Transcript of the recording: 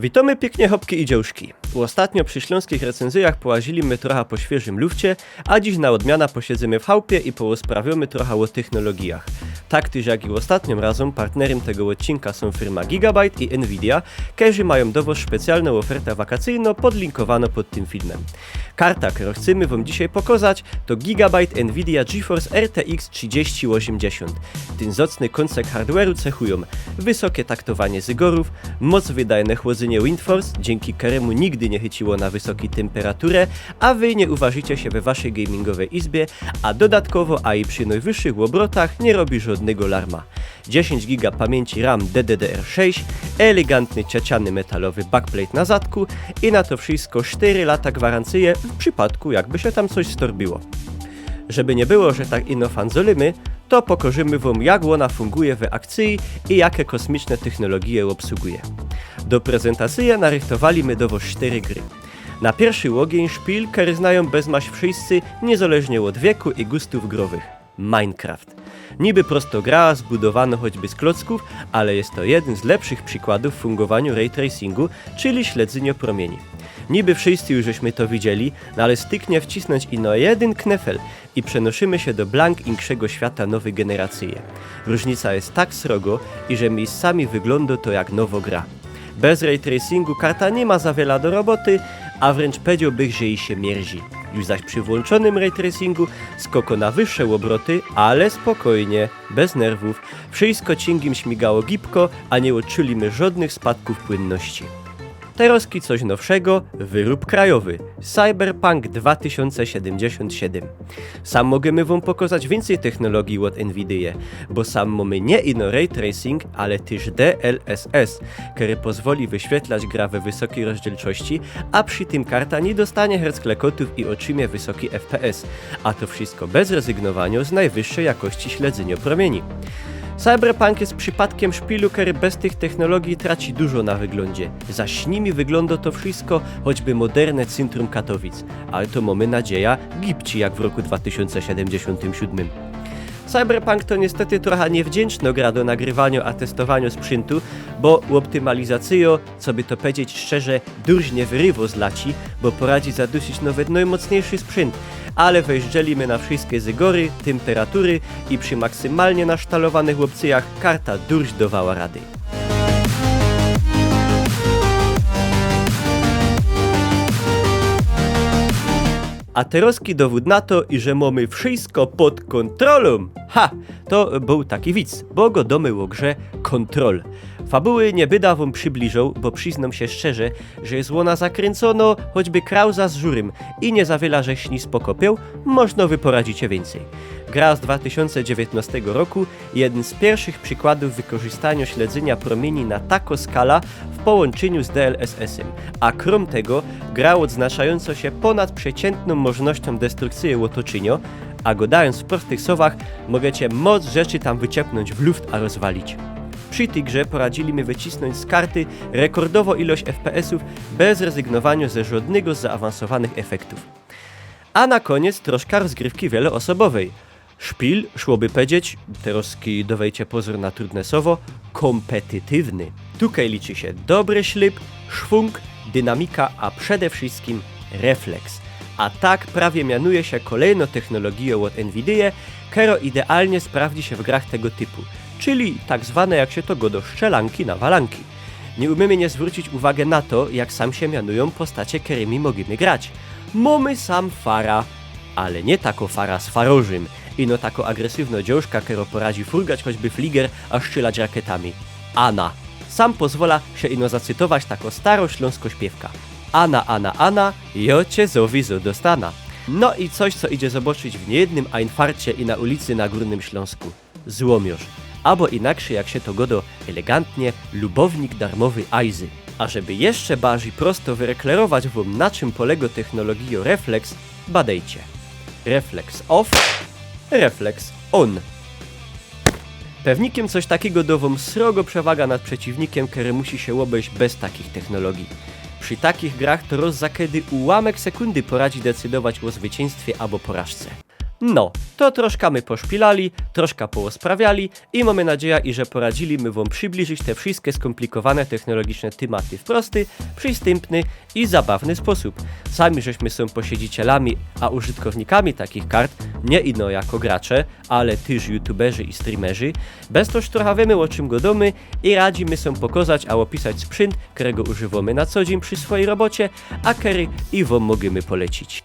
Witamy pięknie hopki i dziełuszki. Ostatnio przy śląskich recenzjach połaziliśmy trochę po świeżym lufcie, a dziś na odmiana posiedzimy w chałupie i porozprawiamy trochę o technologiach. Tak tyż jak i ostatnim razem partnerem tego odcinka są firma Gigabyte i Nvidia, którzy mają do Was specjalną ofertę wakacyjną podlinkowaną pod tym filmem. Karta, którą chcemy Wam dzisiaj pokazać, to Gigabyte Nvidia GeForce RTX 3080. Ten zacny koncek hardware'u cechują wysokie taktowanie zygorów, moc wydajne chłodzenie WindForce, dzięki któremu nigdy nie chyciło na wysokiej temperaturę, a Wy nie uważycie się we Waszej gamingowej izbie, a dodatkowo, a i przy najwyższych obrotach nie robi żadnego larma. 10 GB pamięci RAM DDR6, elegantny ciaciany metalowy backplate na zadku i na to wszystko 4 lata gwarancyje w przypadku jakby się tam coś storbiło. Żeby nie było, że tak ino fanzolimy, to pokorzymy wam jak ona funguje w akcji i jakie kosmiczne technologie obsługuje. Do prezentacji narychtowaliśmy do was 4 gry. Na pierwszy ogień szpil, znają bezmaś wszyscy, niezależnie od wieku i gustów growych. Minecraft. Niby prosto gra, zbudowana choćby z klocków, ale jest to jeden z lepszych przykładów fungowaniu ray tracingu, czyli śledzenia promieni. Niby wszyscy już żeśmy to widzieli, no ale styknie wcisnąć ino jeden knefel i przenosimy się do blank inkszego świata nowej generacji. Różnica jest tak srogo, i że miejscami wygląda to jak nowo gra. Bez ray tracingu karta nie ma za wiele do roboty, a wręcz powiedziałbym, że jej się mierzi. Już zaś przy włączonym ray tracingu skoko na wyższe obroty, ale spokojnie, bez nerwów. Wszystko cięgiem śmigało gibko, a nie odczulimy żadnych spadków płynności. Teroski coś nowszego, wyrób krajowy, Cyberpunk 2077. Sam możemy wam pokazać więcej technologii od Nvidia, bo sam mamy nie ino ray tracing, ale też DLSS, który pozwoli wyświetlać gra we wysokiej rozdzielczości, a przy tym karta nie dostanie hercklekotów i otrzymie wysoki FPS, a to wszystko bez rezygnowania z najwyższej jakości śledzenia promieni. Cyberpunk jest przypadkiem szpilu, który bez tych technologii traci dużo na wyglądzie. Zaś nimi wygląda to wszystko, choćby moderne centrum Katowic. Ale to mamy nadzieja gipci jak w roku 2077. Cyberpunk to niestety trochę niewdzięczna gra do nagrywania a testowania sprzętu, bo optymalizacjo, co by to powiedzieć szczerze, durźnie wyrywo z laci, bo poradzi zadusić nawet najmocniejszy sprzęt, ale wejrzeliśmy na wszystkie zygory, temperatury i przy maksymalnie nasztalowanych opcjach karta durź dawała rady. A teroski dowód na to, i że mamy wszystko pod kontrolą. Ha! To był taki widz, bo go domył o grze Control. Fabuły nie byda wam przybliżą, bo przyznam się szczerze, że jest łona zakręcono, choćby krauza z żurym i nie za wiele żeśni spokopiał, można wy poradzicie więcej. Gra z 2019 roku, jeden z pierwszych przykładów wykorzystania śledzenia promieni na taką skala w połączeniu z DLSS-em, a krom tego gra odznaczająca się ponad przeciętną możliwością destrukcji otoczenia, a go dając w prostych słowach, możecie moc rzeczy tam wyciepnąć w luft, a rozwalić. Przy tej grze poradzili mi wycisnąć z karty rekordowo ilość FPS-ów bez rezygnowania ze żadnego z zaawansowanych efektów. A na koniec troszkę rozgrywki wieloosobowej. Szpil, szłoby powiedzieć, teroski dowejcie pozór na trudne słowo, kompetytywny. Tutaj liczy się dobry ślub, szwung, dynamika, a przede wszystkim refleks. A tak prawie mianuje się kolejną technologią od Nvidia, która idealnie sprawdzi się w grach tego typu, czyli tak zwane jak się to godo szczelanki na walanki. Nie umiemy nie zwrócić uwagi na to, jak sam się mianują postacie, którymi możemy grać. Mamy sam Fara, ale nie tako Fara z Farożym, ino tako agresywno dziążka, która poradzi furgać choćby fliger, a szczylać rakietami. Ana. Sam pozwala się ino zacytować tako staro śląsko śpiewka. Ana, Ana, Ana, jo cię zowizu dostana. No i coś, co idzie zobaczyć w niejednym Einfarcie i na ulicy na Górnym Śląsku. Złomiorz. Albo inaczej, jak się to godo elegantnie, lubownik darmowy Ajzy. A żeby jeszcze bardziej prosto wyreklerować wam na czym polega technologia Reflex, badajcie. Reflex off, reflex on. Pewnikiem coś takiego dową srogo przewaga nad przeciwnikiem, który musi się obejść bez takich technologii. Przy takich grach to roz kiedy ułamek sekundy poradzi decydować o zwycięstwie albo porażce. No, to troszkę my poszpilali, troszkę poosprawiali i mamy nadzieję, że poradzili my wam przybliżyć te wszystkie skomplikowane technologiczne tematy w prosty, przystępny i zabawny sposób. Sami żeśmy są posiedzicielami, a użytkownikami takich kart nie ino jako gracze, ale też youtuberzy i streamerzy. Bez to trochę wiemy o czym godomy i radzimy są pokazać, a opisać sprzęt, którego używamy na co dzień przy swojej robocie, a który i wam możemy polecić.